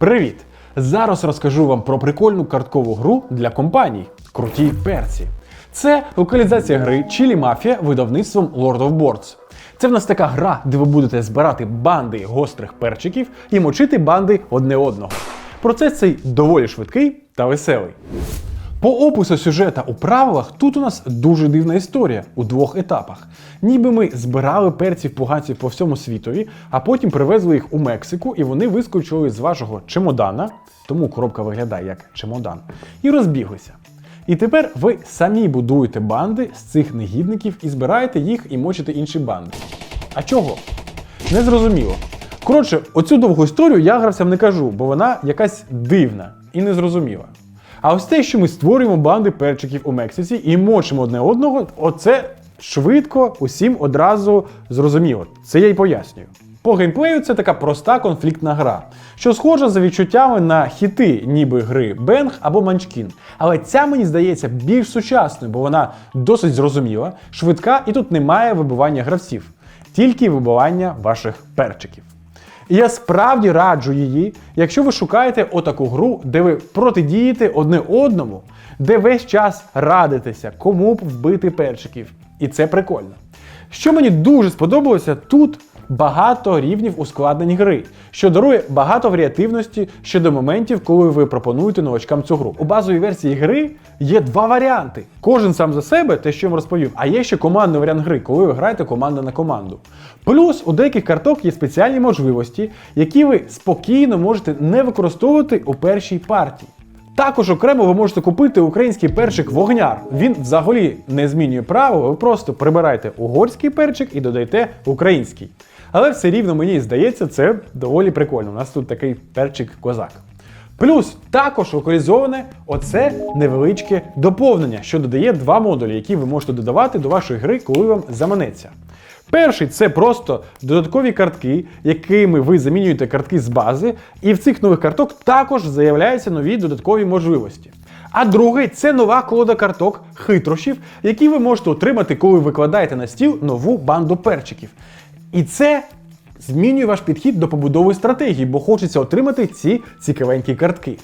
Привіт! Зараз розкажу вам про прикольну карткову гру для компаній Круті перці. Це локалізація гри Чілі Мафія видавництвом Lord of Boards. Це в нас така гра, де ви будете збирати банди гострих перчиків і мочити банди одне одного. Процес цей доволі швидкий та веселий. По опису сюжета у правилах тут у нас дуже дивна історія у двох етапах. Ніби ми збирали перців поганців по всьому світові, а потім привезли їх у Мексику, і вони вискочили з вашого чемодана, тому коробка виглядає як чемодан, і розбіглися. І тепер ви самі будуєте банди з цих негідників і збираєте їх і мочите інші банди. А чого? Незрозуміло. Коротше, оцю довгу історію я гравцям не кажу, бо вона якась дивна і незрозуміла. А ось те, що ми створюємо банди перчиків у Мексиці і мочимо одне одного, оце швидко усім одразу зрозуміло. Це я й пояснюю. По геймплею це така проста конфліктна гра, що схожа за відчуттями на хіти, ніби гри Бенг або Манчкін. Але ця мені здається більш сучасною, бо вона досить зрозуміла, швидка і тут немає вибивання гравців, тільки вибивання ваших перчиків. І я справді раджу її, якщо ви шукаєте отаку гру, де ви протидієте одне одному, де весь час радитеся, кому б вбити перчиків. І це прикольно. Що мені дуже сподобалося, тут багато рівнів ускладнень гри, що дарує багато варіативності щодо моментів, коли ви пропонуєте новачкам цю гру. У базовій версії гри є два варіанти. Кожен сам за себе, те, що я вам розповів, а є ще командний варіант гри, коли ви граєте команда на команду. Плюс у деяких карток є спеціальні можливості, які ви спокійно можете не використовувати у першій партії. Також окремо ви можете купити український перчик вогняр. Він взагалі не змінює правила, ви просто прибираєте угорський перчик і додаєте український. Але все рівно мені здається, це доволі прикольно. У нас тут такий перчик козак. Плюс також локалізоване оце невеличке доповнення, що додає два модулі, які ви можете додавати до вашої гри, коли вам заманеться. Перший це просто додаткові картки, якими ви замінюєте картки з бази, і в цих нових карток також заявляються нові додаткові можливості. А другий це нова колода карток хитрощів, які ви можете отримати, коли викладаєте на стіл нову банду перчиків. І це змінює ваш підхід до побудови стратегії, бо хочеться отримати ці цікавенькі картки.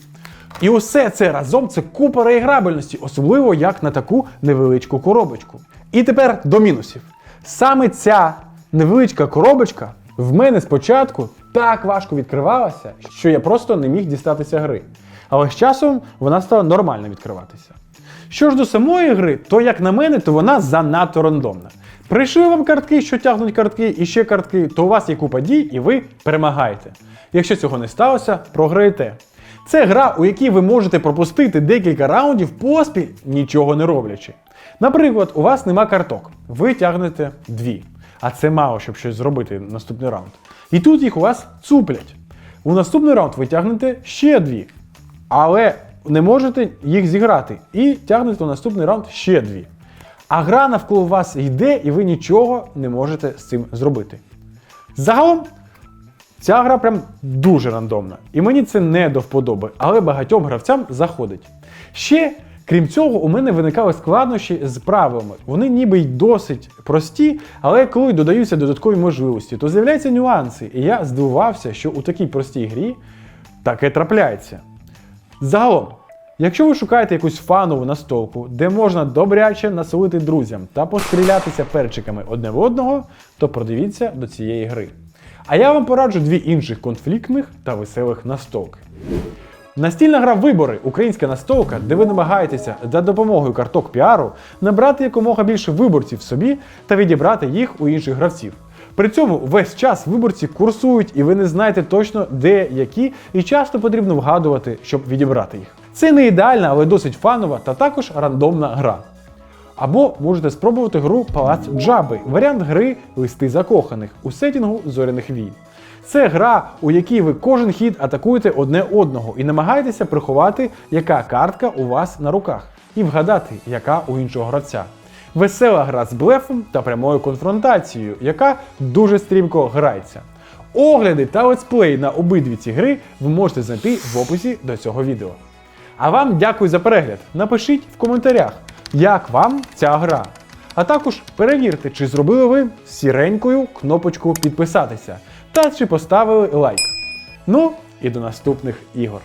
І усе це разом це купа реіграбельності, особливо як на таку невеличку коробочку. І тепер до мінусів. Саме ця невеличка коробочка в мене спочатку так важко відкривалася, що я просто не міг дістатися гри. Але з часом вона стала нормально відкриватися. Що ж до самої гри, то як на мене, то вона занадто рандомна. Прийшли вам картки, що тягнуть картки, і ще картки, то у вас є купа дій, і ви перемагаєте. Якщо цього не сталося, програєте. Це гра, у якій ви можете пропустити декілька раундів поспіль, нічого не роблячи. Наприклад, у вас нема карток, ви тягнете дві, а це мало, щоб щось зробити наступний раунд. І тут їх у вас цуплять. У наступний раунд ви тягнете ще дві, але не можете їх зіграти. І тягнете у наступний раунд ще дві. А гра навколо вас йде, і ви нічого не можете з цим зробити. Загалом, ця гра прям дуже рандомна. І мені це не до вподоби, але багатьом гравцям заходить. Ще, крім цього, у мене виникали складнощі з правилами. Вони ніби й досить прості, але коли додаються додаткові можливості, то з'являються нюанси. І я здивувався, що у такій простій грі таке трапляється. Загалом, якщо ви шукаєте якусь фанову настолку, де можна добряче насолити друзям та пострілятися перчиками одне в одного, то продивіться до цієї гри. А я вам пораджу дві інших конфліктних та веселих настолки. Настільна гра Вибори українська настолка, де ви намагаєтеся за допомогою карток піару набрати якомога більше виборців собі та відібрати їх у інших гравців. При цьому весь час виборці курсують, і ви не знаєте точно, де які, і часто потрібно вгадувати, щоб відібрати їх. Це не ідеальна, але досить фанова та також рандомна гра. Або можете спробувати гру Палац Джаби, варіант гри Листи закоханих у сетінгу зоряних війн. Це гра, у якій ви кожен хід атакуєте одне одного і намагаєтеся приховати, яка картка у вас на руках, і вгадати, яка у іншого гравця. Весела гра з блефом та прямою конфронтацією, яка дуже стрімко грається. Огляди та летсплей на обидві ці гри ви можете знайти в описі до цього відео. А вам дякую за перегляд. Напишіть в коментарях, як вам ця гра. А також перевірте, чи зробили ви сіренькою кнопочку підписатися та чи поставили лайк. Ну і до наступних ігор.